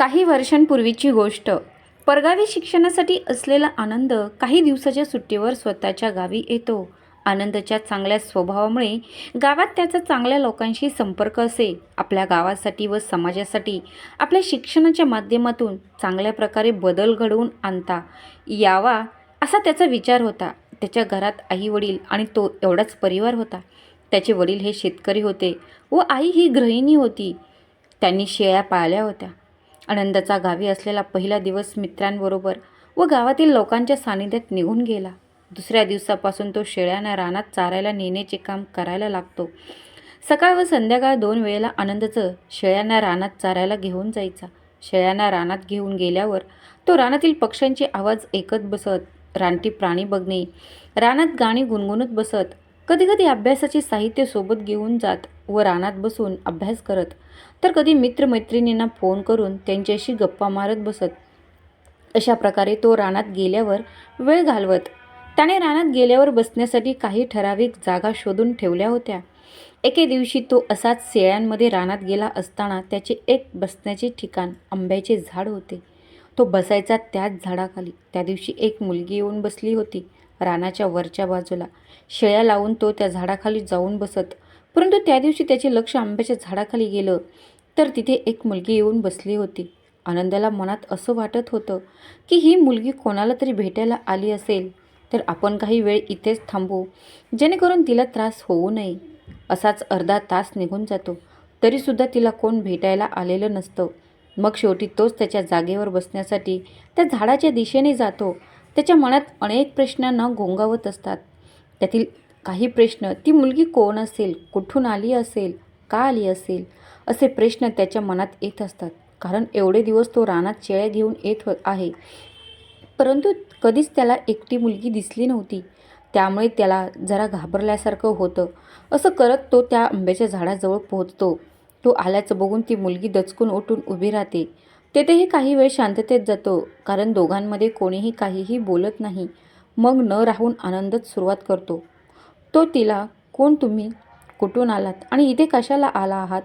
काही वर्षांपूर्वीची गोष्ट. परगावी शिक्षणासाठी असलेला आनंद काही दिवसाच्या सुट्टीवर स्वतःच्या गावी येतो. आनंदच्या चांगल्या स्वभावामुळे गावात त्याचा चांगल्या लोकांशी संपर्क असे. आपल्या गावासाठी व समाजासाठी आपल्या शिक्षणाच्या माध्यमातून चांगल्या प्रकारे बदल घडवून आणता यावा असा त्याचा विचार होता. त्याच्या घरात आई वडील आणि तो एवढाच परिवार होता. त्याचे वडील हे शेतकरी होते व आई ही गृहिणी होती. त्यांनी शेळ्या पाळल्या होत्या. आनंदाचा गावी असलेला पहिला दिवस मित्रांबरोबर व गावातील लोकांच्या सानिध्यात निघून गेला. दुसऱ्या दिवसापासून तो शेळ्यांना रानात चारायला नेण्याचे काम करायला लागतो. सकाळ व संध्याकाळ दोन वेळेला आनंदचं शेळ्यांना रानात चारायला घेऊन जायचा. शेळ्यांना रानात घेऊन गेल्यावर तो रानातील पक्ष्यांचे आवाज ऐकत बसत रानटी प्राणी बघणे रानात गाणी गुणगुणत बसत कधीकधी अभ्यासाचे साहित्य सोबत घेऊन जात व रानात बसून अभ्यास करत. तर कधी मित्रमैत्रिणींना फोन करून त्यांच्याशी गप्पा मारत बसत. अशा प्रकारे तो रानात गेल्यावर वेळ घालवत. त्याने रानात गेल्यावर बसण्यासाठी काही ठराविक जागा शोधून ठेवल्या होत्या. एके दिवशी तो असाच शेळ्यांमध्ये रानात गेला असताना त्याचे एक बसण्याचे ठिकाण आंब्याचे झाड होते. तो बसायचा त्याच झाडाखाली. त्या दिवशी एक मुलगी येऊन बसली होती. रानाच्या वरच्या बाजूला. शेळ्या लावून तो त्या झाडाखाली जाऊन बसत. परंतु त्या दिवशी त्याचे लक्ष आंब्याच्या झाडाखाली गेलं. तर तिथे एक मुलगी येऊन बसली होती. आनंदाला मनात असं वाटत होतं की ही मुलगी कोणाला तरी भेटायला आली असेल. तर आपण काही वेळ इथेच थांबू. जेणेकरून तिला त्रास होऊ नये. असाच अर्धा तास निघून जातो. तरीसुद्धा तिला कोण भेटायला आलेलं नसतं. मग शेवटी तोच त्याच्या जागेवर बसण्यासाठी त्या झाडाच्या दिशेने जातो. त्याच्या मनात अनेक प्रश्नांना गोंगावत असतात. त्यातील काही प्रश्न ती मुलगी कोण असेल? कुठून आली असेल? का आली असेल? असे प्रश्न त्याच्या मनात येत असतात. कारण एवढे दिवस तो रानात शेळ्या घेऊन येत हो आहे. परंतु कधीच त्याला एकटी मुलगी दिसली नव्हती. त्यामुळे त्याला जरा घाबरल्यासारखं होतं. असं करत तो त्या आंब्याच्या झाडाजवळ पोहोचतो. तो आल्याचं बघून ती मुलगी दचकून उठून उभी राहते. तेथेही काही वेळ शांततेत जातो कारण दोघांमध्ये कोणीही काहीही बोलत नाही. मग न राहून आनंदच सुरुवात करतो. तो तिला कोण तुम्ही? कुठून आलात? आणि इथे कशाला आला आहात?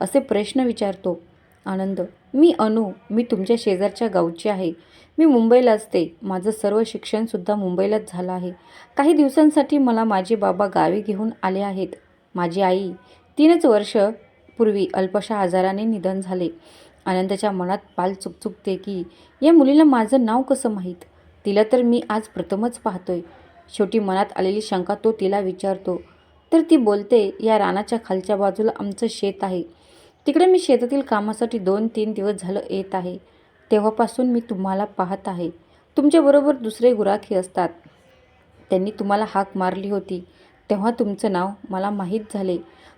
असे प्रश्न विचारतो. आनंद मी अनु. मी तुमच्या शेजारच्या गावची आहे. मी मुंबईला असते. माझं सर्व शिक्षणसुद्धा मुंबईलाच झालं आहे. काही दिवसांसाठी मला माझे बाबा गावी घेऊन आले आहेत. माझी आई. तीनच वर्ष पूर्वी अल्पशा आजाराने निधन झाले. आनंदाच्या मनात पाल चुकचुकते की या मुलीला माझं नाव कसं माहीत? तिला तर मी आज प्रथमच पाहतोय. शेवटी मनात आलेली शंका तो तिला विचारतो. तर ती बोलते या रानाच्या खालच्या बाजूला आमचं शेत आहे. तिकडे मी शेतातील कामासाठी दोन तीन दिवस झालं येत आहे. तेव्हापासून मी तुम्हाला पाहत आहे. तुमच्याबरोबर दुसरे गुराखी असतात. त्यांनी तुम्हाला हाक मारली होती. तेव्हा तुमचं नाव मला माहीत झाले.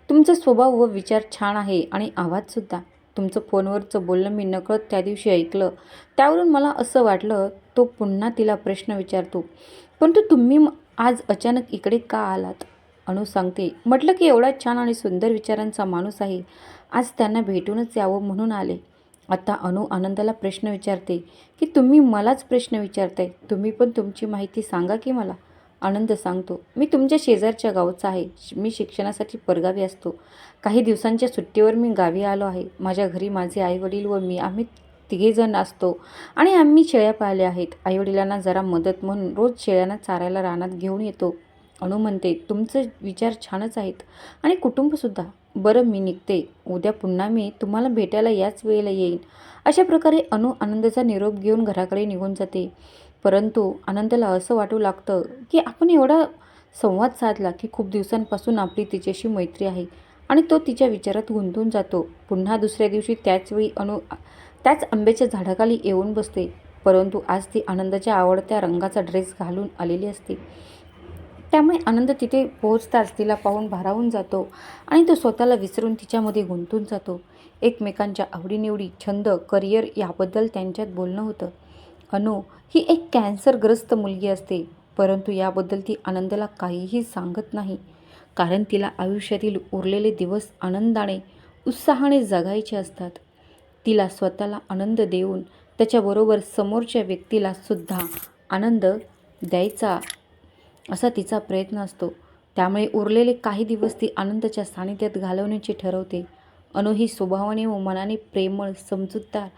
तुमचा स्वभाव व विचार छान आहे आणि आवाजसुद्धा तुमचं फोनवरचं बोलणं मी नकळत त्या दिवशी ऐकलं. त्यावरून मला असं वाटलं तो पुन्हा तिला प्रश्न विचारतो परंतु तुम्ही म- आज अचानक इकडे का आलात? अनु सांगते म्हटलं की एवढा छान आणि सुंदर विचारांचा माणूस आहे. आज त्यांना भेटूनच यावं म्हणून आले. आता अनु आनंदाला प्रश्न विचारते की तुम्ही मलाच प्रश्न विचारताय? तुम्ही पण तुमची माहिती सांगा की मला. आनंद सांगतो मी तुमच्या शेजारच्या गावचा आहे. मी शिक्षणासाठी परगावी असतो. काही दिवसांच्या सुट्टीवर मी गावी आलो आहे. माझ्या घरी माझे आईवडील व मी आम्ही तिघेजण असतो. आणि आम्ही शेळ्या पाळल्या आहेत. आईवडिलांना जरा मदत म्हणून रोज शेळ्यांना चारायला रानात घेऊन येतो. अनु म्हणते तुमचे विचार छानच आहेत. आणि कुटुंबसुद्धा बरं मी निघते. उद्या पुन्हा मी तुम्हाला भेटायला याच वेळेला येईन. अशा प्रकारे अनु आनंदाचा निरोप घेऊन घराकडे निघून जाते. परंतु आनंदाला असं वाटू लागतं की आपण एवढा संवाद साधला की खूप दिवसांपासून आपली तिच्याशी मैत्री आहे आणि तो तिच्या विचारात गुंतून जातो. पुन्हा दुसऱ्या दिवशी त्याच वेळी अनु त्याच आंब्याच्या झाडाखाली येऊन बसते. परंतु आज ती आनंदाच्या आवडत्या रंगाचा ड्रेस घालून आलेली असते. त्यामुळे आनंद तिथे पोहोचताच तिला पाहून भारावून जातो आणि तो स्वतःला विसरून तिच्यामध्ये गुंतून जातो. एकमेकांच्या आवडीनिवडी छंद करिअर याबद्दल त्यांच्यात बोलणं होतं. अनु ही एक कॅन्सरग्रस्त मुलगी असते परंतु याबद्दल ती आनंदाला काहीही सांगत नाही. कारण तिला आयुष्यातील उरलेले दिवस आनंदाने उत्साहाने जगायचे असतात. तिला स्वतःला आनंद देऊन त्याच्याबरोबर समोरच्या व्यक्तीला सुद्धा आनंद द्यायचा असा तिचा प्रयत्न असतो. त्यामुळे उरलेले काही दिवस ती आनंदाच्या सानिध्यात घालवण्याची ठरवते. अनु ही स्वभावाने व मनाने प्रेमळ समजूतदार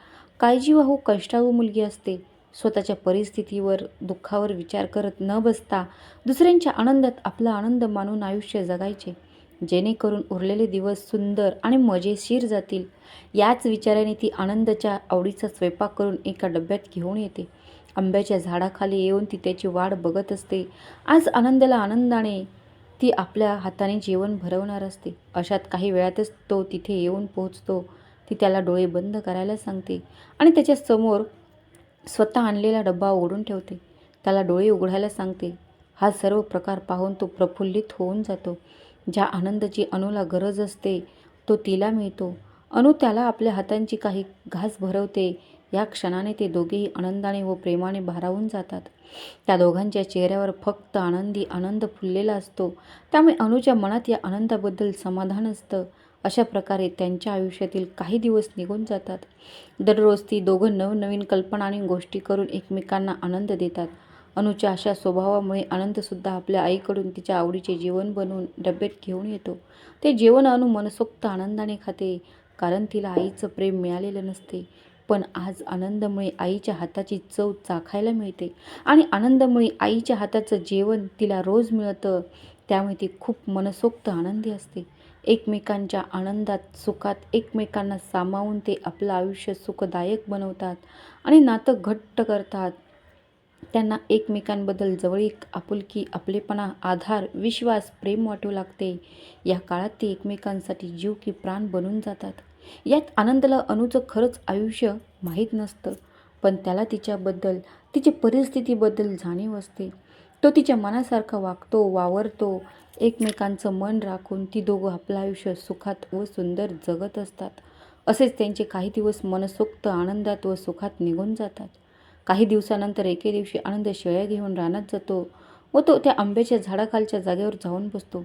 काळजीवाहू कष्टाळू मुलगी असते. स्वतःच्या परिस्थितीवर दुःखावर विचार करत न बसता दुसऱ्यांच्या आनंदात आपला आनंद मानून आयुष्य जगायचे. जेणेकरून उरलेले दिवस सुंदर आणि मजेशीर जातील. याच विचाराने ती आनंदाच्या आवडीचा स्वयंपाक करून एका डब्यात घेऊन येते. आंब्याच्या झाडाखाली येऊन ती त्याची वाढ बघत असते. आज आनंदाला आनंदाने ती आपल्या हाताने जेवण भरवणार असते. अशात काही वेळातच तो तिथे येऊन पोहोचतो. ती त्याला डोळे बंद करायला सांगते आणि त्याच्यासमोर स्वतः आणलेला डब्बा उघडून ठेवते. त्याला डोळे उघडायला सांगते. हा सर्व प्रकार पाहून तो प्रफुल्लित होऊन जातो. ज्या आनंदाची अणूला गरज असते तो तिला मिळतो. अणू त्याला आपल्या हातांची काही घास भरवते. या क्षणाने ते दोघेही आनंदाने व प्रेमाने भारावून जातात. त्या दोघांच्या चेहऱ्यावर फक्त आनंदी आनंद फुललेला असतो. त्यामुळे अणूच्या मनात या आनंदाबद्दल समाधान असतं. अशा प्रकारे त्यांच्या आयुष्यातील काही दिवस निघून जातात. दररोज ती दोघं नवनवीन कल्पना आणि गोष्टी करून एकमेकांना आनंद देतात. अनुच्या अशा स्वभावामुळे आनंदसुद्धा आपल्या आईकडून तिच्या आवडीचे जेवण बनवून डब्यात घेऊन येतो. ते जेवण अनु मनसोक्त आनंदाने खाते कारण तिला आईचं प्रेम मिळालेलं नसते. पण आज आनंदमुळे आईच्या हाताची चव चाखायला मिळते आणि आनंदमुळे आईच्या हाताचं जेवण तिला रोज मिळतं. त्यामुळे ती खूप मनसोक्त आनंदी असते. एकमेकांच्या आनंदात सुखात एकमेकांना सामावून ते आपलं आयुष्य सुखदायक बनवतात आणि नातं घट्ट करतात. त्यांना एकमेकांबद्दल जवळीक आपुलकी आपलेपणा आधार विश्वास प्रेम वाटू लागते. या काळात ते एकमेकांसाठी जीव की प्राण बनून जातात. यात आनंदला अनुचं खरंच आयुष्य माहीत नसतं पण त्याला तिच्याबद्दल तिच्या परिस्थितीबद्दल जाणीव असते. तो तिच्या मनासारखा वागतो वावरतो एकमेकांचं मन राखून ती दोघं आपलं आयुष्य सुखात व सुंदर जगत असतात. असेच त्यांचे काही दिवस मनसोक्त आनंदात व सुखात निघून जातात. काही दिवसानंतर एके दिवशी आनंद शेळ्या घेऊन रानात जातो व तो त्या आंब्याच्या झाडाखालच्या जागेवर जाऊन बसतो.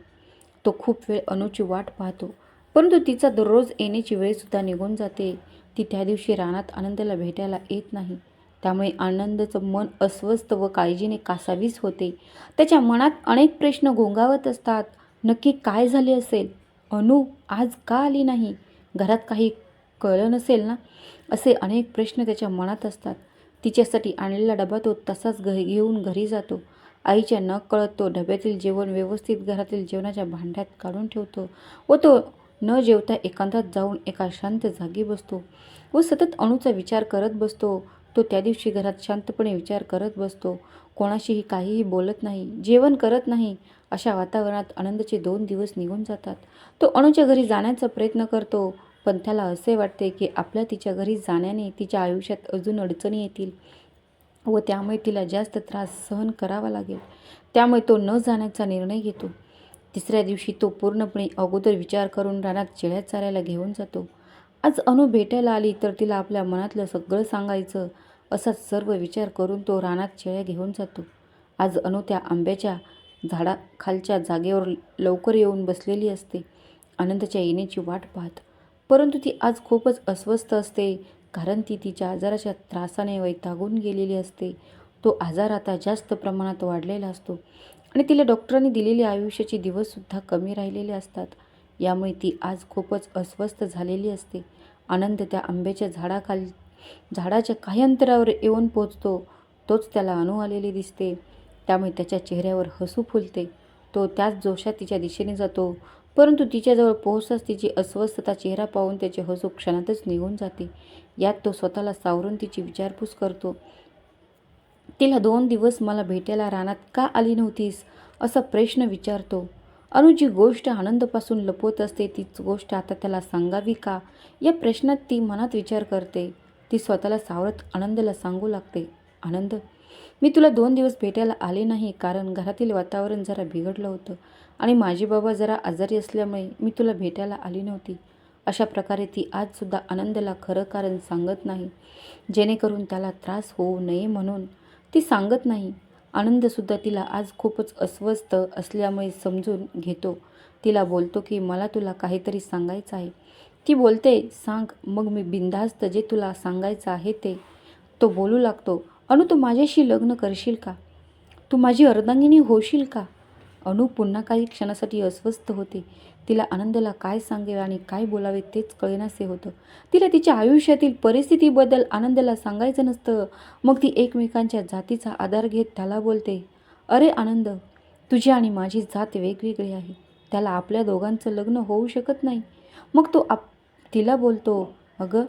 तो खूप वेळ अनुची वाट पाहतो परंतु तिचा दररोज येण्याची वेळसुद्धा निघून जाते. ती त्या दिवशी रानात आनंदाला भेटायला येत नाही. त्यामुळे आनंदाचं मन अस्वस्थ व काळजीने कासावीस होते. त्याच्या मनात अनेक प्रश्न घोंगावत असतात. नक्की काय झाले असेल? अनु आज का आली नाही? घरात काही कळलं नसेल ना? असे अनेक प्रश्न त्याच्या मनात असतात. तिच्यासाठी आणलेला डबा तो तसाच घरी घेऊन घरी जातो. आईच्या न कळत तो डब्यातील जेवण व्यवस्थित घरातील जेवणाच्या भांड्यात काढून ठेवतो व तो न जेवता एकांतात जाऊन एका शांत जागी बसतो व सतत अणूचा विचार करत बसतो. तो त्या दिवशी घरात शांतपणे विचार करत बसतो. कोणाशीही काहीही बोलत नाही जेवण करत नाही अशा वातावरणात आनंदाचे दोन दिवस निघून जातात. तो अणूच्या घरी जाण्याचा प्रयत्न करतो पण त्याला असे वाटते की आपल्या तिच्या घरी जाण्याने तिच्या आयुष्यात अजून अडचणी येतील व त्यामुळे तिला जास्त त्रास सहन करावा लागेल. त्यामुळे तो न जाण्याचा निर्णय घेतो. तिसऱ्या दिवशी तो पूर्णपणे अगोदर विचार करून रानात चिळ्या चाऱ्याला घेऊन जातो. आज अनु भेटायला आली तर तिला आपल्या मनातलं सगळं सांगायचं. असा सर्व विचार करून तो रानात शेळ्या घेऊन जातो. आज अनु त्या आंब्याच्या झाडाखालच्या जागेवर लवकर येऊन बसलेली असते. आनंदाच्या येण्याची वाट पाहत. परंतु ती आज खूपच अस्वस्थ असते. कारण ती तिच्या आजाराच्या त्रासाने वैतागून गेलेली असते. तो आजार आता जास्त प्रमाणात वाढलेला असतो. आणि तिला डॉक्टरांनी दिलेले आयुष्याचे दिवससुद्धा कमी राहिलेले असतात. यामुळे ती आज खूपच अस्वस्थ झालेली असते. आनंद त्या आंब्याच्या झाडाखाली झाडाच्या काही अंतरावर येऊन पोचतो तोच त्याला अणू आलेली दिसते. त्यामुळे त्याच्या चेहऱ्यावर हसू फुलते. तो त्याच जोशात तिच्या दिशेने जातो परंतु तिच्याजवळ पोहोचताच तिची अस्वस्थता चेहरा पाहून त्याचे हसू क्षणातच निघून जाते. यात तो स्वतःला सावरून तिची विचारपूस करतो तिला दोन दिवस मला भेटायला रानात का आली नव्हतीस? असा प्रश्न विचारतो. अनु जी गोष्ट आनंदपासून लपवत असते तीच गोष्ट आता त्याला सांगावी का? या प्रश्नात ती मनात विचार करते. ती स्वतःला सावरत आनंदला सांगू लागते. आनंद मी तुला दोन दिवस भेटायला आले नाही कारण घरातील वातावरण जरा बिघडलं होतं आणि माझे बाबा जरा आजारी असल्यामुळे मी तुला भेटायला आली नव्हती. अशा प्रकारे ती आजसुद्धा आनंदला खरं कारण सांगत नाही जेणेकरून त्याला त्रास होऊ नये म्हणून. ती सांगत नाही. आनंदसुद्धा तिला आज खूपच अस्वस्थ असल्यामुळे समजून घेतो. तिला बोलतो की मला तुला काहीतरी सांगायचं आहे. ती बोलते सांग मग मी बिनधास्त जे तुला सांगायचं आहे ते. तो बोलू लागतो अनु तू माझ्याशी लग्न करशील का? तू माझी अर्धांगिनी होशील का? अनु पुन्हा काही क्षणासाठी अस्वस्थ होते. तिला आनंदला काय सांगावे आणि काय बोलावे तेच कळेनासे होतं. तिला तिच्या आयुष्यातील परिस्थितीबद्दल आनंदला सांगायचं नसतं. मग ती एकमेकांच्या जातीचा आधार घेत त्याला बोलते अरे आनंद तुझी आणि माझी जात वेगवेगळी आहे. त्याला आपल्या दोघांचं लग्न होऊ शकत नाही. मग तो आप तिला बोलतो अगं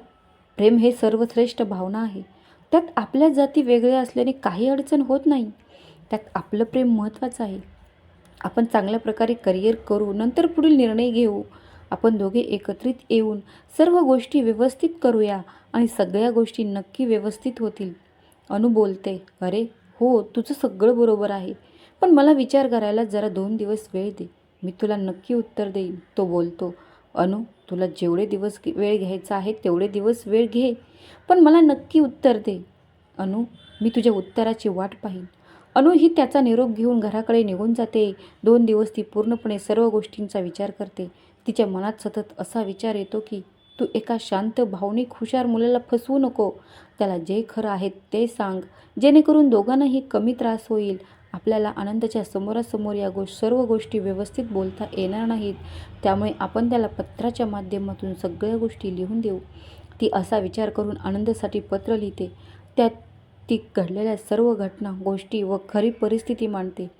प्रेम हे सर्वश्रेष्ठ भावना आहे. त्यात आपल्या जाती वेगळ्या असल्याने काही अडचण होत नाही. त्यात आपलं प्रेम महत्त्वाचं आहे. आपण चांगल्या प्रकारे करिअर करू नंतर पुढील निर्णय घेऊ. आपण दोघे एकत्रित येऊन सर्व गोष्टी व्यवस्थित करूया आणि सगळ्या गोष्टी नक्की व्यवस्थित होतील. अनु बोलते अरे हो तुझं सगळं बरोबर आहे. पण मला विचार करायला जरा दोन दिवस वेळ दे. मी तुला नक्की उत्तर देईन. तो बोलतो अनु तुला जेवढे दिवस वेळ घ्यायचा आहे तेवढे दिवस वेळ घे. पण मला नक्की उत्तर दे. अनु मी तुझ्या उत्तराची वाट पाहीन. अनु ही त्याचा निरोप घेऊन घराकडे निघून जाते. दोन दिवस ती पूर्णपणे सर्व गोष्टींचा विचार करते. तिच्या मनात सतत असा विचार येतो की तू एका शांत भावनिक हुशार मुलाला फसवू नको. त्याला जे खरं आहे ते सांग. जेणेकरून दोघांनाही कमी त्रास होईल. आपल्याला आनंदाच्या समोरासमोर या गो सर्व गोष्टी व्यवस्थित बोलता येणार नाहीत. त्यामुळे आपण त्याला पत्राच्या माध्यमातून सगळ्या गोष्टी लिहून देऊ. ती असा विचार करून आनंदासाठी पत्र लिहिते. त्यात ती घडलेल्या सर्व घटना गोष्टी व खरी परिस्थिती मांडते.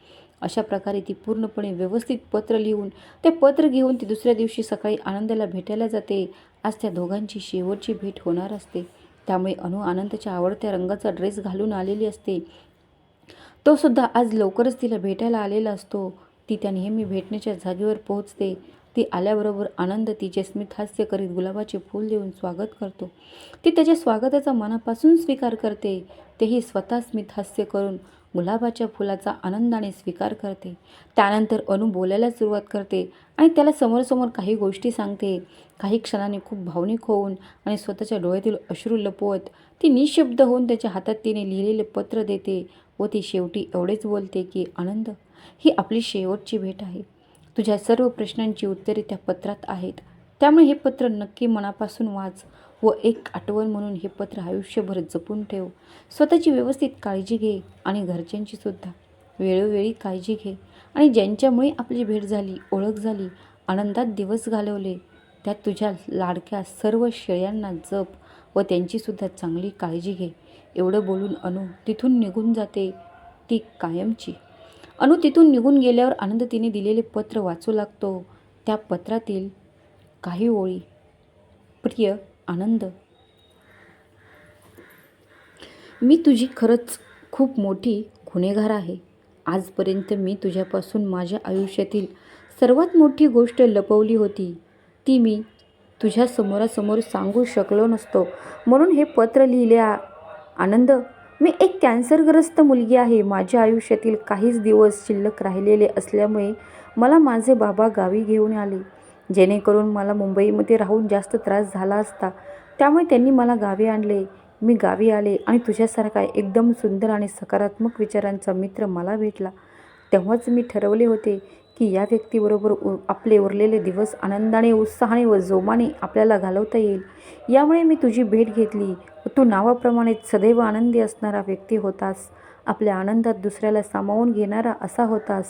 अशा प्रकारे ती पूर्णपणे व्यवस्थित पत्र लिहून ते पत्र घेऊन ती दुसऱ्या दिवशी सकाळी आनंदाला भेटायला जाते. आज त्या दोघांची शेवटची भेट होणार असते. त्यामुळे अनु आनंदाच्या आवडत्या रंगाचा ड्रेस घालून आलेली असते. तो सुद्धा आज लवकरच तिला भेटायला आलेला असतो. ती त्या नेहमी भेटण्याच्या जागेवर पोहोचते. ती आल्याबरोबर आनंद तिचे स्मित हास्य करीत गुलाबाचे फूल देऊन स्वागत करतो. ती त्याच्या स्वागताचा मनापासून स्वीकार करते. तेही स्वतः स्मित हास्य करून गुलाबाच्या फुलाचा आनंदाने स्वीकार करते. त्यानंतर अनु बोलायला सुरुवात करते आणि त्याला समोरसमोर काही गोष्टी सांगते. काही क्षणाने खूप भावनिक होऊन आणि स्वतःच्या डोळ्यातील अश्रू लपवत ती निशब्द होऊन त्याच्या हातात तिने लिहिलेले पत्र देते व ती शेवटी एवढेच बोलते की आनंद ही आपली शेवटची भेट आहे. तुझ्या सर्व प्रश्नांची उत्तरे त्या पत्रात आहेत. त्यामुळे हे पत्र नक्की मनापासून वाच. व एक आठवण म्हणून हे पत्र आयुष्यभर जपून ठेव. स्वतःची व्यवस्थित काळजी घे आणि घरच्यांची सुद्धा. वेळोवेळी काळजी घे आणि ज्यांच्यामुळे आपली भेट झाली ओळख झाली आनंदात दिवस घालवले त्यात तुझ्या लाडक्या सर्व शेळ्यांना जप व त्यांचीसुद्धा चांगली काळजी घे. एवढं बोलून अनु तिथून निघून जाते ती कायमची. अनु तिथून निघून गेल्यावर आनंद तिने दिलेले पत्र वाचू लागतो. त्या पत्रातील काही ओळी. प्रिय आनंद. मी तुझी खरंच खूप मोठी गुन्हेगार आहे. आजपर्यंत मी तुझ्यापासून माझ्या आयुष्यातील सर्वात मोठी गोष्ट लपवली होती. ती मी तुझ्या समोरासमोर सांगू शकलो नसतो. म्हणून हे पत्र लिहिले आनंद मी एक कॅन्सरग्रस्त मुलगी आहे. माझ्या आयुष्यातील काहीच दिवस शिल्लक राहिलेले असल्यामुळे मला माझे बाबा गावी घेऊन आले. जेणेकरून मला मुंबईमध्ये राहून जास्त त्रास झाला असता. त्यामुळे त्यांनी मला गावी आणले. मी गावी आले आणि तुझ्यासारखा एकदम सुंदर आणि सकारात्मक विचारांचा मित्र मला भेटला. तेव्हाच मी ठरवले होते की या व्यक्तीबरोबर उ आपले उरलेले दिवस आनंदाने उत्साहाने व जोमाने आपल्याला घालवता येईल. यामुळे मी तुझी भेट घेतली. व तू नावाप्रमाणे सदैव आनंदी असणारा व्यक्ती होतास. आपल्या आनंदात दुसऱ्याला सामावून घेणारा असा होतास.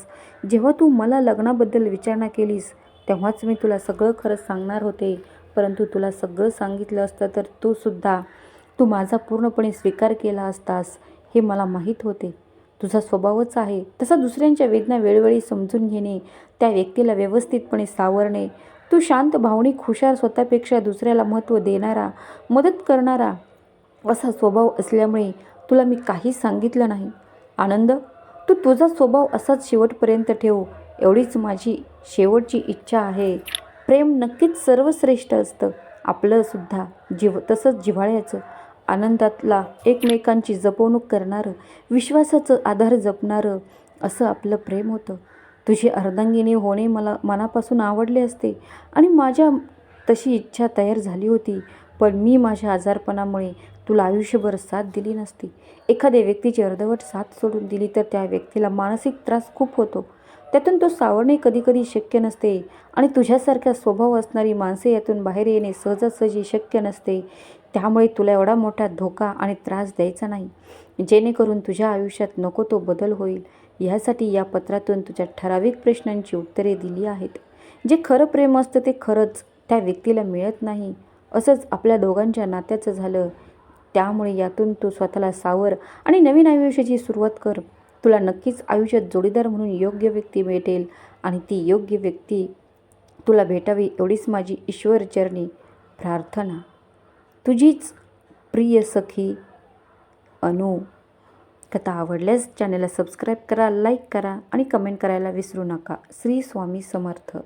जेव्हा तू मला लग्नाबद्दल विचारणा केलीस तेव्हाच मी तुला सगळं खरं सांगणार होते. परंतु तुला सगळं सांगितलं असतं तर तू सुद्धा तू माझा पूर्णपणे स्वीकार केला असतास हे मला माहीत होते. तुझा स्वभावच आहे. तसा दुसऱ्यांच्या वेदना वेळोवेळी समजून घेणे त्या व्यक्तीला व्यवस्थितपणे सावरणे तू शांत भावनिक हुशार स्वतःपेक्षा दुसऱ्याला महत्त्व देणारा मदत करणारा असा स्वभाव असल्यामुळे तुला मी काही सांगितलं नाही. आनंद तू तुझा स्वभाव असाच शेवटपर्यंत ठेव. एवढीच माझी शेवटची इच्छा आहे. प्रेम नक्कीच सर्वश्रेष्ठ असतं. आपलंसुद्धा जीव तसंच जिव्हाळ्याचं. आनंदातला एकमेकांची जपवणूक करणारं विश्वासाचं आधार जपणारं असं आपलं प्रेम होतं. तुझी अर्धांगिनी होणे मला मनापासून आवडले असते आणि माझ्या तशी इच्छा तयार झाली होती. पण मी माझ्या आजारपणामुळे तुला आयुष्यभर साथ दिली नसती. एखाद्या व्यक्तीची अर्धवट साथ सोडून दिली तर त्या व्यक्तीला मानसिक त्रास खूप होतो. त्यातून तो सावरणे कधीकधी शक्य नसते आणि तुझ्यासारखा स्वभाव असणारी माणसे यातून बाहेर येणे सहजासहजी शक्य नसते. त्यामुळे तुला एवढा मोठा धोका आणि त्रास द्यायचा नाही. जेणेकरून तुझ्या आयुष्यात नको तो बदल होईल. ह्यासाठी या पत्रातून तुझ्या ठराविक प्रश्नांची उत्तरे दिली आहेत. जे खरं प्रेम असतं ते खरंच त्या व्यक्तीला मिळत नाही. असंच आपल्या दोघांच्या नात्याचं झालं. त्यामुळे यातून तू स्वतःला सावर आणि नवीन आयुष्याची सुरुवात कर. तुला नक्कीच आयुष्यात जोडीदार म्हणून योग्य व्यक्ती भेटेल आणि ती योग्य व्यक्ती तुला भेटावी एवढीच माझी ईश्वरचरणी प्रार्थना. तुझीच प्रिय सखी अनु. कथा आवडल्यास चॅनलला सबस्क्राईब करा लाईक करा आणि कमेंट करायला विसरू नका. श्री स्वामी समर्थ.